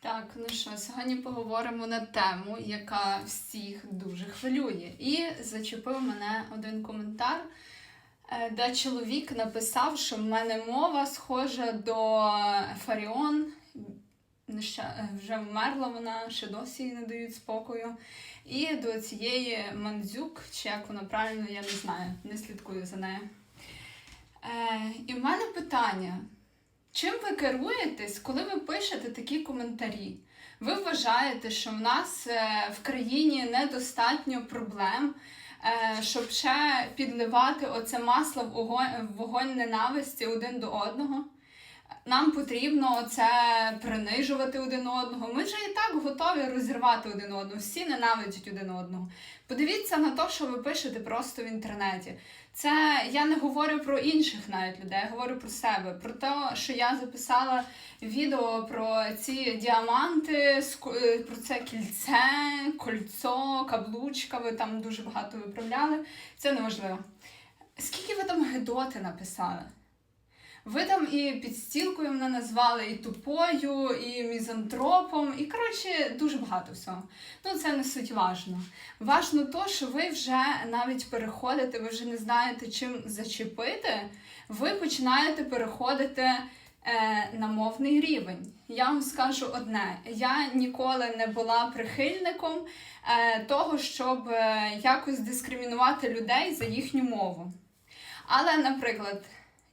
Так, ну що, сьогодні поговоримо на тему, яка всіх дуже хвилює. І зачепив мене один коментар, е, де чоловік написав, що в мене мова схожа до Фаріон. Неща- е, Вже вмерла вона, ще досі їй не дають спокою. І до цієї Мандзюк, чи як вона правильно, я не знаю, не слідкую за нею. Е, і в мене питання. Чим ви керуєтесь, коли ви пишете такі коментарі? Ви вважаєте, що в нас е, в країні недостатньо проблем, е, щоб ще підливати оце масло в вогонь ненависті один до одного? Нам потрібно це принижувати один одного. Ми вже і так готові розірвати один одного. Всі ненавидять один одного. Подивіться на те, що ви пишете просто в інтернеті. Це я не говорю про інших навіть людей, я говорю про себе, про те, що я записала відео про ці діаманти, е, про це кільце, кольцо, каблучка. Ви там дуже багато виправляли. Це неважливо. Скільки ви там гедоти написали? Ви там і підстілкою мене назвали, і тупою, і мізантропом, і коротше дуже багато всього. Ну це не суть важно. Важно то, що ви вже навіть переходите, ви вже не знаєте, чим зачепити. Ви починаєте переходити е, на мовний рівень. Я вам скажу одне: я ніколи не була прихильником е, того, щоб е, якось дискримінувати людей за їхню мову. Але, наприклад,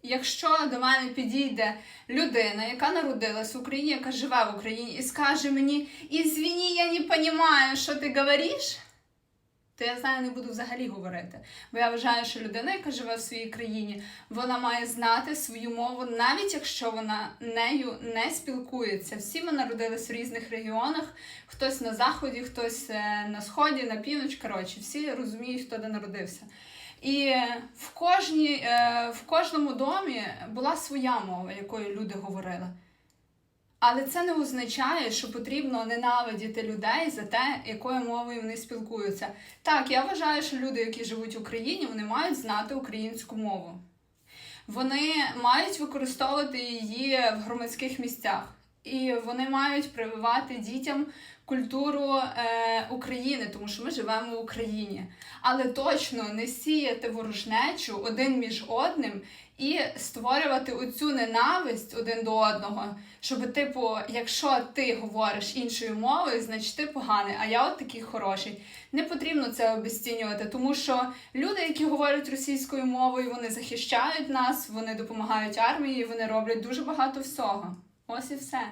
якщо до мене підійде людина, яка народилась в Україні, яка живе в Україні, і скаже мені: Ізвіні, я не розумію, що ти говориш, то я з нею не буду взагалі говорити. Бо я вважаю, що людина, яка живе в своїй країні, вона має знати свою мову, навіть якщо вона нею не спілкується. Всі ми народились в різних регіонах, хтось на заході, хтось е, на сході, на північ. Коротше, всі розуміють, хто де народився. І в, кожній, е, в кожному домі була своя мова, якою люди говорили. Але це не означає, що потрібно ненавидіти людей за те, якою мовою вони спілкуються. Так, я вважаю, що люди, які живуть в Україні, вони мають знати українську мову. Вони мають використовувати її в громадських місцях. І вони мають прививати дітям культуру е, України, тому що ми живемо в Україні. Але точно не сіяти ворожнечу один між одним і створювати оцю ненависть один до одного. Щоб, типу, якщо ти говориш іншою мовою, значить ти поганий, а я от такий хороший. Не потрібно це обесцінювати, тому що люди, які говорять російською мовою, вони захищають нас, вони допомагають армії, вони роблять дуже багато всього. Ось і все.